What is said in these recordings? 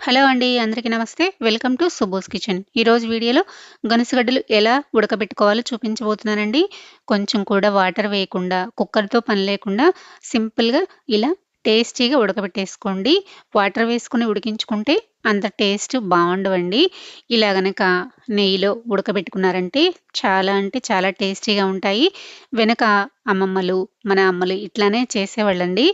Hello అండి అందరికీ నమస్తే. Welcome to Subos kitchen. ఈరోజు వీడియోలో గనుసగడ్డలు ఎలా ఉడకబెట్టుకోవాలో చూపించబోతున్నానండి. కొంచెం కూడా వాటర్ వేయకుండా కుక్కర్తో పని లేకుండా సింపుల్గా ఇలా టేస్టీగా ఉడకబెట్టేసుకోండి. వాటర్ వేసుకుని ఉడికించుకుంటే అంత టేస్ట్ బాగుండవండి. ఇలా గనక నెయ్యిలో ఉడకబెట్టుకున్నారంటే చాలా అంటే చాలా టేస్టీగా ఉంటాయి. వెనక అమ్మమ్మలు మన అమ్మలు ఇట్లానే చేసేవాళ్ళండి.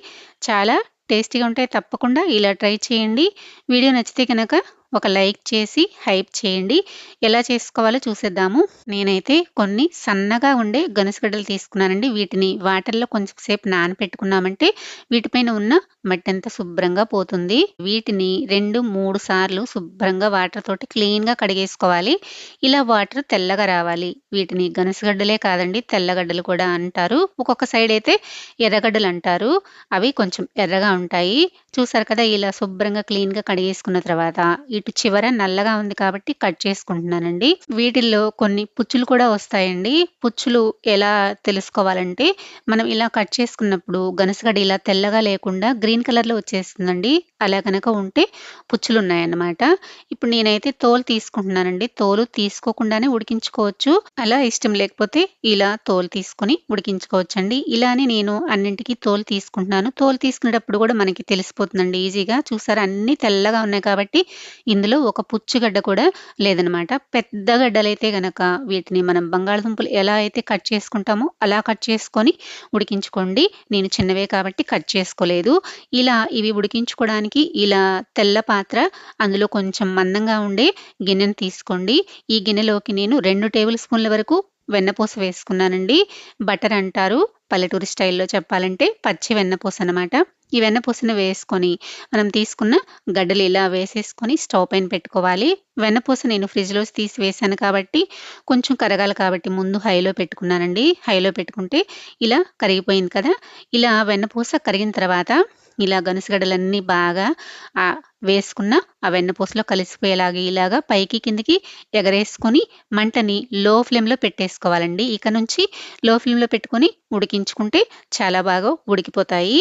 చాలా టేస్టీగా ఉంటాయి తప్పకుండా. ఇలా ట్రై చేయండి. వీడియో నచ్చితే కనుక ఒక లైక్ చేసి హైప్ చేయండి. ఎలా చేసుకోవాలో చూసేద్దాము. నేనైతే కొన్ని సన్నగా ఉండే గనుసుగడ్డలు తీసుకున్నానండి. వీటిని వాటర్లో కొంచెం సేపు నానపెట్టుకున్నామంటే వీటిపైన ఉన్న మట్టి అంతా శుభ్రంగా పోతుంది. వీటిని రెండు మూడు సార్లు శుభ్రంగా వాటర్ తోటి క్లీన్గా కడిగేసుకోవాలి. ఇలా వాటర్ తెల్లగా రావాలి. వీటిని గనుసుగడ్డలే కాదండి తెల్లగడ్డలు కూడా అంటారు. ఒక్కొక్క సైడ్ అయితే ఎర్రగడ్డలు అంటారు. అవి కొంచెం ఎర్రగా ఉంటాయి. చూసారు కదా ఇలా శుభ్రంగా క్లీన్గా కడిగేసుకున్న తర్వాత వైపు చివర నల్లగా ఉంది కాబట్టి కట్ చేసుకుంటున్నానండి. వీటిల్లో కొన్ని పుచ్చులు కూడా వస్తాయండి. పుచ్చులు ఎలా తెలుసుకోవాలంటే మనం ఇలా కట్ చేసుకున్నప్పుడు గనసగడి ఇలా తెల్లగా లేకుండా గ్రీన్ కలర్లో వచ్చేస్తుందండి. అలా కనుక ఉంటే పుచ్చులు ఉన్నాయన్నమాట ఇప్పుడు నేనైతే తోలు తీసుకుంటున్నానండి. తోలు తీసుకోకుండానే ఉడికించుకోవచ్చు. అలా ఇష్టం లేకపోతే ఇలా తోలు తీసుకొని ఉడికించుకోవచ్చండి. ఇలానే నేను అన్నింటికి తోలు తీసుకుంటున్నాను. తోలు తీసుకునేటప్పుడు కూడా మనకి తెలిసిపోతుందండి. ఈజీగా చూసారా? అన్ని తెల్లగా ఉన్నాయి కాబట్టి ఇందులో ఒక పుచ్చుగడ్డ కూడా లేదనమాట. పెద్ద గడ్డలైతే గనక వీటిని మనం బంగాళదుంపలు ఎలా అయితే కట్ చేసుకుంటామో అలా కట్ చేసుకొని ఉడికించుకోండి. నేను చిన్నవే కాబట్టి కట్ చేసుకోలేదు. ఇలా ఇవి ఉడికించుకోవడానికి ఇలా తెల్ల పాత్ర అందులో కొంచెం మందంగా ఉండే గిన్నెను తీసుకోండి. ఈ గిన్నెలోకి నేను రెండు టేబుల్ స్పూన్ల వరకు వెన్నపూస వేసుకున్నానండి. బటర్ అంటారు. పల్లెటూరి స్టైల్లో చెప్పాలంటే పచ్చి వెన్నపూస అనమాట ఈ వెన్నపూసను వేసుకొని మనం తీసుకున్న గడ్డలు ఇలా వేసేసుకొని స్టవ్ పైన పెట్టుకోవాలి. వెన్నపూస నేను ఫ్రిడ్జ్లో తీసి వేసాను కాబట్టి కొంచెం కరగాలి కాబట్టి ముందు హైలో పెట్టుకున్నానండి. హైలో పెట్టుకుంటే ఇలా కరిగిపోయింది కదా. ఇలా వెన్నపూస కరిగిన తర్వాత ఇలా గనుసగడలన్నీ బాగా వేసుకున్న ఆ వెన్నపూసలో కలిసిపోయేలాగా ఇలాగా పైకి కిందికి ఎగరేసుకొని మంటని లో ఫ్లేమ్లో పెట్టేసుకోవాలండి. ఇక నుంచి లో ఫ్లేమ్లో పెట్టుకొని ఉడికించుకుంటే చాలా బాగా ఉడికిపోతాయి.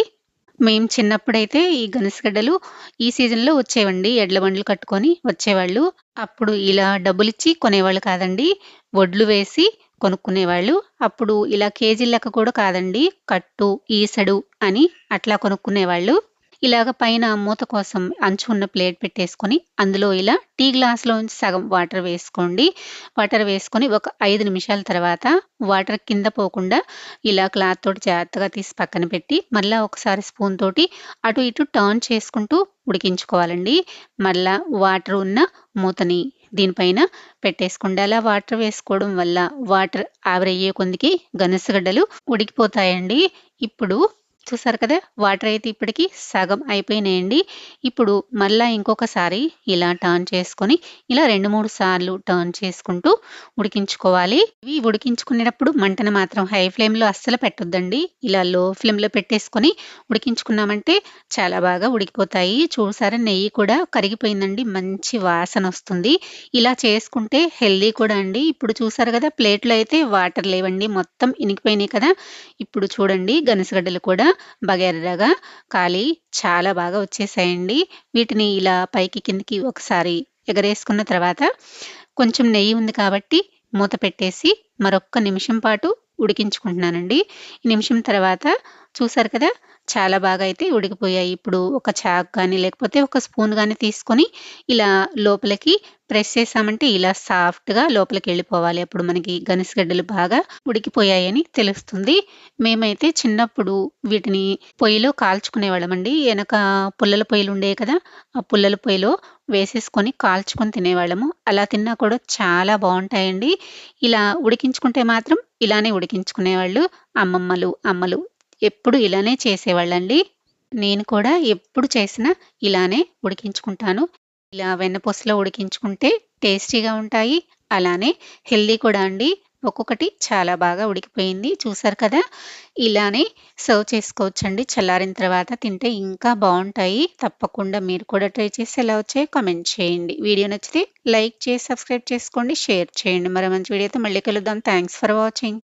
మేము చిన్నప్పుడైతే ఈ గనసగడ్డలు ఈ సీజన్లో వచ్చేవండి. ఎడ్ల బండ్లు కట్టుకొని వచ్చేవాళ్ళు. అప్పుడు ఇలా డబ్బులిచ్చి కొనేవాళ్ళు కాదండి. వడ్లు వేసి కొనుక్కునేవాళ్ళు. అప్పుడు ఇలా కేజీ లెక్క కూడా కాదండి కట్టు ఈసడు అని అట్లా కొనుక్కునేవాళ్ళు. ఇలాగ పైన మూత కోసం అంచు ఉన్న ప్లేట్ పెట్టేసుకొని అందులో ఇలా టీ గ్లాస్లో సగం వాటర్ వేసుకోండి. వాటర్ వేసుకొని ఒక ఐదు నిమిషాల తర్వాత వాటర్ కింద పోకుండా ఇలా క్లాత్ తోటి జాగ్రత్తగా తీసి పక్కన పెట్టి మళ్ళీ ఒకసారి స్పూన్ తోటి అటు ఇటు టర్న్ చేసుకుంటూ ఉడికించుకోవాలండి. మళ్ళా వాటర్ ఉన్న మూతని దీనిపైన పెట్టేసుకోండి. అలా వాటర్ వేసుకోవడం వల్ల వాటర్ ఆవిరయ్యే కొందికి గనసగడ్డలు ఉడికిపోతాయండి. ఇప్పుడు చూసారు కదా వాటర్ అయితే ఇప్పటికి సగం అయిపోయినాయండి. ఇప్పుడు మళ్ళీ ఇంకొకసారి ఇలా టర్న్ చేసుకొని ఇలా రెండు మూడు సార్లు టర్న్ చేసుకుంటూ ఉడికించుకోవాలి. ఇవి ఉడికించుకునేటప్పుడు మంటను మాత్రం హై ఫ్లేమ్లో అస్సలు పెట్టొద్దండి. ఇలా లో ఫ్లేమ్లో పెట్టేసుకొని ఉడికించుకున్నామంటే చాలా బాగా ఉడికిపోతాయి. చూసారా నెయ్యి కూడా కరిగిపోయిందండి. మంచి వాసన వస్తుంది. ఇలా చేసుకుంటే హెల్దీ కూడా అండి. ఇప్పుడు చూసారు కదా ప్లేట్లో అయితే వాటర్ లేవండి. మొత్తం ఇనికిపోయినాయి కదా. ఇప్పుడు చూడండి గనసగడ్డలు కూడా బగెర్రగా కాలి చాలా బాగా వచ్చేసాయండి. వీటిని ఇలా పైకి కిందికి ఒకసారి ఎగరేసుకున్న తర్వాత కొంచెం నెయ్యి ఉంది కాబట్టి మూత పెట్టేసి మరొక్క నిమిషం పాటు ఉడికించుకుంటున్నానండి. ఈ నిమిషం తర్వాత చూసారు కదా? చాలా బాగా అయితే ఉడికిపోయాయి. ఇప్పుడు ఒక చాక్ కానీ లేకపోతే ఒక స్పూన్ కానీ తీసుకొని ఇలా లోపలికి ప్రెస్ చేసామంటే ఇలా సాఫ్ట్గా లోపలికి వెళ్ళిపోవాలి. అప్పుడు మనకి గనిసగడ్డలు బాగా ఉడికిపోయాయని తెలుస్తుంది. మేమైతే చిన్నప్పుడు వీటిని పొయ్యిలో కాల్చుకునేవాళ్ళమండి వెనక పుల్లల పొయ్యిలు ఉండేవి కదా? ఆ పుల్లల పొయ్యిలో వేసేసుకొని కాల్చుకొని తినేవాళ్ళము. అలా తిన్నా కూడా చాలా బాగుంటాయండి. ఇలా ఉడికించుకుంటే మాత్రం ఇలానే ఉడికించుకునేవాళ్ళు అమ్మమ్మలు అమ్మలు. ఎప్పుడు ఇలానే చేసేవాళ్ళండి. నేను కూడా ఎప్పుడు చేసినా ఇలానే ఉడికించుకుంటాను. ఇలా వెన్నపూసలో ఉడికించుకుంటే టేస్టీగా ఉంటాయి. అలానే హెల్దీ కూడా అండి. ఒక్కొక్కటి చాలా బాగా ఉడికిపోయింది. చూసారు కదా? ఇలానే సర్వ్ చేసుకోవచ్చండి. చల్లారిన తర్వాత తింటే ఇంకా బాగుంటాయి. తప్పకుండా మీరు కూడా ట్రై చేసి ఎలా వచ్చాయో కామెంట్ చేయండి. వీడియో నచ్చితే లైక్ చేసి సబ్స్క్రైబ్ చేసుకోండి. షేర్ చేయండి. మరో మంచి వీడియోతో మళ్ళీ కలుద్దాం. Thanks for watching.